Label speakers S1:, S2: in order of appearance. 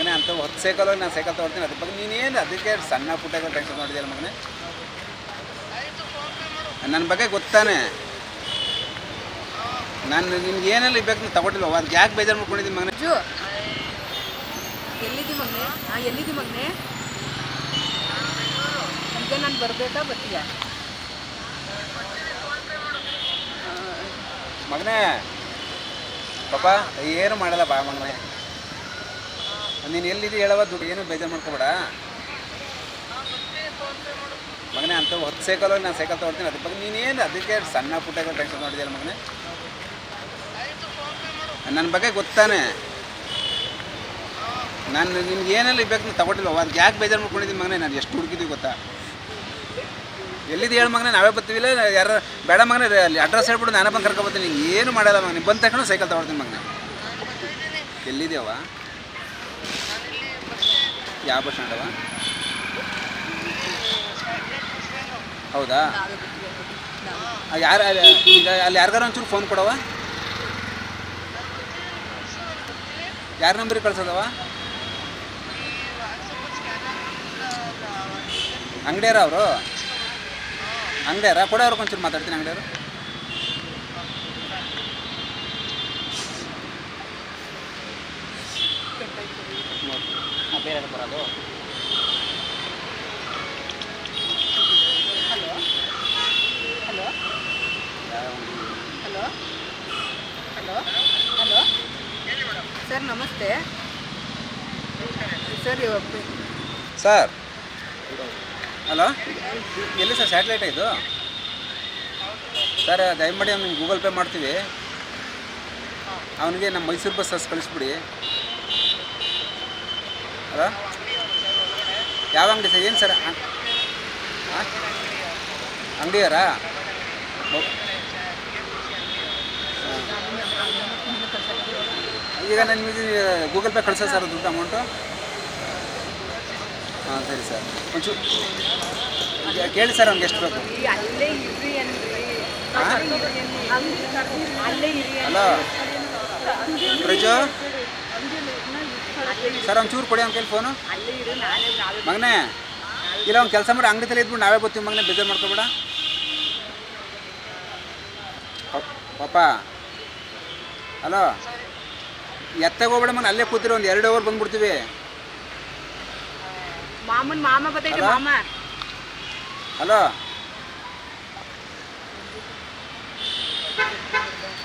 S1: ಮಗನೇ ಅಂತ ಹೊತ್ತು ಸೈಕಲ್ ಹೋಗಿ ನಾನು ಸೈಕಲ್ ತೊಗೊಳ್ತೀನಿ. ಅದ್ರ ಬಗ್ಗೆ ನೀನೇನು ಅದಕ್ಕೆ ಸಣ್ಣ ಪುಟ್ಟ ಟೆನ್ಷನ್ ಮಾಡಿದ್ಯಲ್ಲ ಮಗನೇ? ನನ್ನ ಬಗ್ಗೆ ಗೊತ್ತಾನೆ. ನಾನು ನಿಮ್ಗೆ ಏನೆಲ್ಲ ಬೇಕು ನೀವು ತಗೊಟ್ಟಿಲ್ವ ಅದಕ್ಕೆ ಯಾಕೆ ಬೇಜಾರು ಮಾಡ್ಕೊಂಡಿದ್ದೀನಿ ಮಗನೇ?
S2: ಅಜ್ಜು ಎಲ್ಲಿದ್ದೀವಿ ಮಗನೇ? ಹಾಂ ಎಲ್ಲಿದ್ದೀವಿ ಮಗನೇ? ಈಗ ನಾನು ಬರಬೇಕಾ ಬರ್ತೀಯಾ?
S1: ಮಗನೇ ಪಾಪ ಏನು ಮಾಡಲ್ಲ ಬಾ ಮಗನೇ. ನೀನು ಎಲ್ಲಿದೆ ಹೇಳವ ದುಡ್ಡು? ಏನು ಬೇಜಾರು ಮಾಡ್ಕೋಬೇಡ. ಮಗನೇ, ಅಂತ ಹೊತ್ತು ಸೈಕಲ್ ನಾನು ಸೈಕಲ್ ತೊಗೊಳ್ತೀನಿ. ಅದ್ರ ಬಗ್ಗೆ ನೀನೇನು ಅದಕ್ಕೆ ಸಣ್ಣ ಪುಟ್ಟ ಟೆನ್ಷನ್ ಮಾಡಿದ್ಯಲ್ಲ ಮಗನೇ? ನನ್ನ ಬಗ್ಗೆ ಗೊತ್ತಾನೆ. ನಾನು ನಿಮ್ಗೆ ಏನೆಲ್ಲ ಬೇಕು ನಾನು ತಗೊಟ್ಟಿಲ್ವ ಅದಕ್ಕೆ ಯಾಕೆ ಬೇಜಾರು ಮಾಡ್ಕೊಂಡಿದ್ದೀನಿ ಮಗನೇ? ನಾನು ಎಷ್ಟು ಹುಡುಕಿದ್ದೀವಿ ಗೊತ್ತಾ? ಎಲ್ಲಿದ್ದು ಹೇಳು ಮಗನೇ, ನಾವೇ ಬರ್ತೀವಿಲ್ಲ? ಯಾರು ಬೇಡ ಮಗನೇ ಅಲ್ಲಿ ಅಡ್ರೆಸ್ ಹೇಳ್ಬಿಟ್ಟು ನಾನೇ ಬಂದು ಕರ್ಕೊಬರ್ತೀನಿ ಏನು ಮಾಡಲ್ಲ ಮಗನೇ. ಬಂದ ತಕ್ಷಣ ಸೈಕಲ್ ತಗೊಳ್ತೀನಿ ಮಗನೇ. ಎಲ್ಲಿದ್ಯಾವ ಯಾವ ಬಸ್ ಸ್ಟ್ಯಾಂಡವ ಹೌದಾ? ಯಾರು ಈಗ ಅಲ್ಲಿ ಯಾರಿಗಾರ ಒಂಚೂರು ಫೋನ್ ಕೊಡವ? ಯಾರ ನಂಬರಿಗೆ ಕಳ್ಸೋದವ? ಅಂಗಡಿಯಾರ ಅವರು? ಅಂಗಡಿಯಾರ ಕೊಡೋರು ಒಂಚೂರು ಮಾತಾಡ್ತೀನಿ ಅಂಗಡಿಯವರು. ಬೇರೆ ಬರೋದು.
S2: Hello? Hello? Hello? Hello? Hello? Sir, ನಮಸ್ತೆ. Sir
S1: sir. ಹಲೋ? ಎಲ್ಲಿ ಸರ್ ಸ್ಯಾಟಲೈಟ್ ಇದು? ಸರ್, ದಯಮಾಡಿ ಅವ್ನಿಗೆ ಗೂಗಲ್ ಪೇ ಮಾಡ್ತೀವಿ. ಅವನಿಗೆ ನಮ್ಮ ಮೈಸೂರು ಬಸ್ಸಸ್ ಕಳಿಸ್ಬಿಡಿ. ಹಲೋ? ಯಾವ ಅಂಗಡಿ ಸರ್? ಏನು ಸರ್? ಅಂಗಡಿಯಾರಾ ಈಗ ನನಗೆ ಗೂಗಲ್ ಪೇ ಕಳಿಸೋ ಸರ್ ದುಡ್ಡು ಅಮೌಂಟು? ಹಾಂ ಸರಿ ಸರ್. ಒಂಚೂರು ಈಗ ಕೇಳಿ ಸರ್ ಅವ್ನಿಗೆ ಎಷ್ಟು ಬೇಕು. ಹಲೋ? ಪ್ರಜು? ಸರ್ ಒಂಚೂರು ಕೊಡಿ ಅವ್ನ ಕೈಲಿ ಫೋನು ಮಗನೇ ಇಲ್ಲ ಒಂದು ಕೆಲಸ ಮಾಡಿ ಅಂಗಡಿ ತಲೆ ಇದ್ಬಿಟ್ಟು ನಾವೇ ಬರ್ತೀವಿ ಮಗನೇ ಬೇಜಾರು ಮಾಡ್ಕೊಬೇಡ. ಪಾಪ. ಹಲೋ? ಎತ್ತಾಗ ಹೋಗ್ಬೇಡ ಮಗನ ಅಲ್ಲೇ ಕೂತಿರಿ ಒಂದು ಎರಡು ಅವರ್ ಬಂದ್ಬಿಡ್ತೀವಿ.
S2: ಮಾಮನ್ ಮಾಮ ಬತ್ತೈತೆ ಮಾಮ.
S1: ಹಲೋ?